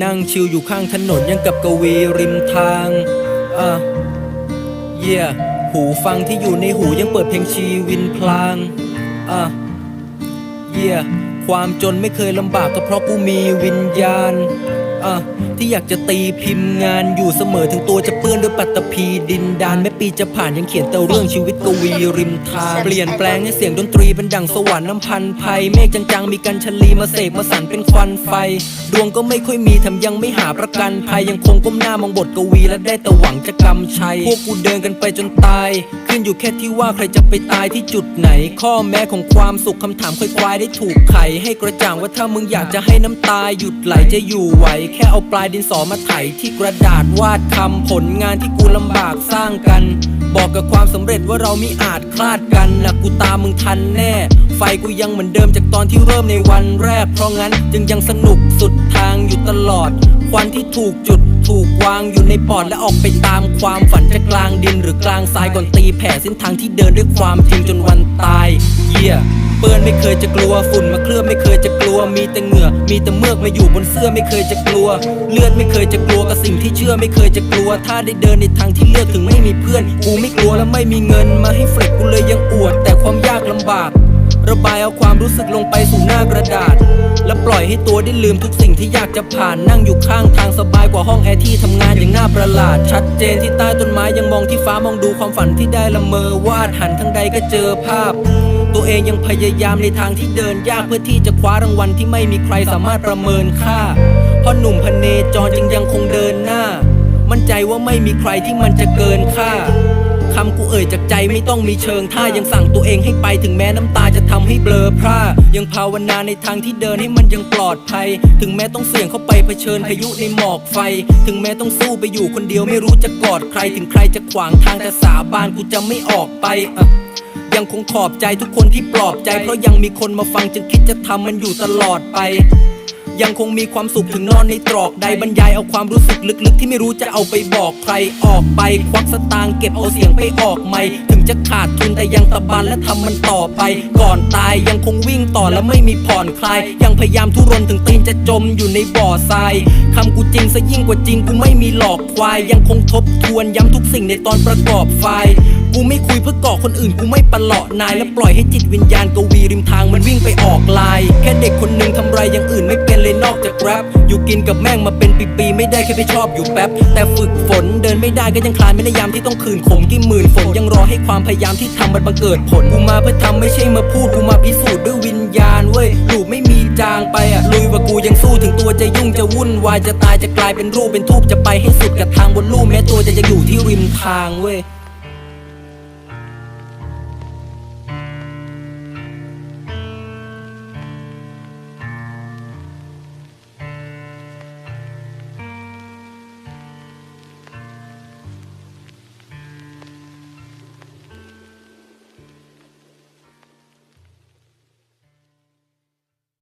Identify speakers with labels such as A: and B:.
A: นั่งชิลอยู่ข้างถนนยังกับกวีริมทางอะเย่หูฟังที่อยู่ในหูยังเปิดเพลงชีวินพลางอะเย่ความจนไม่เคยลำบากก็เพราะกูมีวิญญาณ อะที่อยากจะตีพิมพ์งานอยู่เสมอถึงตัวจะเปื้อนด้วยปัตตภีดินดานแม้ปีจะผ่านยังเขียนแต่เรื่องชีวิตกวีริมทางเปลี่ยนแปลงให้เสียงดนตรีเป็นดั่งสวรรค์น้ำพันภัยเมฆจางๆมีกันชลีมาเสกมาสั่นเป็นควันไฟ ดวงก็ไม่ค่อยมีแถมยังไม่หาประกันภัยยังคงก้มหน้ามองบทกวีและได้แต่หวังจะกำชัยพวกกูเดินกันไปจนตาย ขึ้นอยู่แค่ที่ว่าใครจะไปตายที่จุดไหน ข้อแม้ของความสุขคำถามค่อยควายได้ถูกไขให้กระจ่างว่าถ้ามึงอยากจะให้น้ำตาหยุดไหลจะอยู่ไหวแค่เอาปลายดินสอมาไถที่กระดาษวาดคำผลงานที่กูลำบากสร้างกัน บอกกับความสำเร็จว่าเรามิอาจคลาดกันนะกูตามมึงทันแน่ ไฟกูยังเหมือนเดิมจากตอนที่เริ่มในวันแรก เพราะงั้นจึงยังสนุกสุดทางอยู่ตลอด ควันที่ถูกจุดถูกวางอยู่ในปอดและออกไปตามความฝันจะกลางดินหรือกลางทรายก่อนตีแผ่เส้นทางที่เดินด้วยความจริงจนวันตาย เยี่ย เปื้อนไม่เคยจะกลัวฝุ่นมาเคลือบไม่เคยจะกลัว มีแต่เหงื่อ มีแต่เมือกมาอยู่บนเสื้อไม่เคยจะกลัว เลือดไม่เคยจะกลัวกับสิ่งที่เชื่อไม่เคยจะกลัว ถ้าได้เดินในทางที่เลือกถึงไม่มีเพื่อนกูไม่กลัวและไม่มีเงิน มาให้เฟลกกูเลยยังอวด แต่ความยากลำบาก ระบายเอาความรู้สึกลงไปสู่หน้ากระดาษ และปล่อยให้ตัวได้ลืมทุกสิ่งที่อยากจะผ่านนั่งอยู่ข้างทางสบายกว่าห้องแอร์ที่ทำงานอย่างน่าประหลาด ชัดเจนที่ใต้ต้นไม้ยังมองที่ฟ้ามองดูความฝันที่ได้ละเมอวาดหันทางใดก็เจอภาพ ตัวเองยังพยายามในทางที่เดินยากเพื่อที่จะคว้ารางวัลที่ไม่มีใครสามารถประเมินค่า เพราะหนุ่มพเนจรจึงยังคงเดินหน้า มั่นใจว่าไม่มีใครที่มันจะเกินค่าคำกูเอ่ยจากใจไม่ต้องมีเชิงถ้ายังสั่งตัวเองให้ไปถึงแม้น้ำตาจะทำให้เบลอพร่ายังภาวนาในทางที่เดินให้มันยังปลอดภัย ถึงแม้ต้องเสี่ยงเข้าไปเผชิญพายุในหมอกไฟ ถึงแม้ต้องสู้ไปอยู่คนเดียวไม่รู้จะกอดใคร ถึงใครจะขวางทางแต่สาบานกูจะไม่ออกไปอะ ยังคงขอบใจทุกคนที่ปลอบใจ เพราะยังมีคนมาฟังจึงคิดจะทำมันอยู่ตลอดไป ยังคงมีความสุขถึงนอนในตรอกใดบรรยายเอาความรู้สึกลึกๆ ที่ไม่รู้จะเอาไปบอกใครออกไป ควักสตางค์เก็บเอาเสียงไปออกไม่ถึงจะขาดทุนแต่ยังตะบันและทำมันต่อไป ก่อนตายยังคงวิ่งต่อและไม่มีผ่อนคลาย ยังพยายามทุรนถึงตีนจะจมอยู่ในบ่อทรายคำกูจริงซะยิ่งกว่าจริงกูไม่มีหลอกควาย ยังคงทบทวนย้ำทุกสิ่งในตอนประกอบไฟล์ กูไม่คุยเพื่อก่อคนอื่นกูไม่ปะเลาะนาย และปล่อยให้จิตวิญญาณกวีริมทางมันวิ่งไปออกลาย แค่เด็กคนหนึ่งทำไรอย่างอื่นไม่เป็นเลยนอกจากแรปอยู่กินกับแม่งมาเป็นปีๆไม่ได้แค่ไปชอบอยู่แป๊บ แต่ฝึกฝนเดินไม่ได้ก็ยังคลานไม่ได้ยามที่ต้องคืนขมที่หมื่นฝนยังรอให้ความพยายามที่ทำมันบังเกิดผลกูมาเพื่อทำไม่ใช่มาพูดกูมาพิสูจน์ด้วยวิญญาณเว้ยลูไม่มีจางไปอะลุยว่ากูยังสู้ถึงตัวจะยุ่งจะวุ่นวายจะตายจะกลายเป็นรูปเป็นทูบจะไปให้สุดกับทางบนลู่แม้ตัวจะยังอยู่ที่ริมทางเว้ย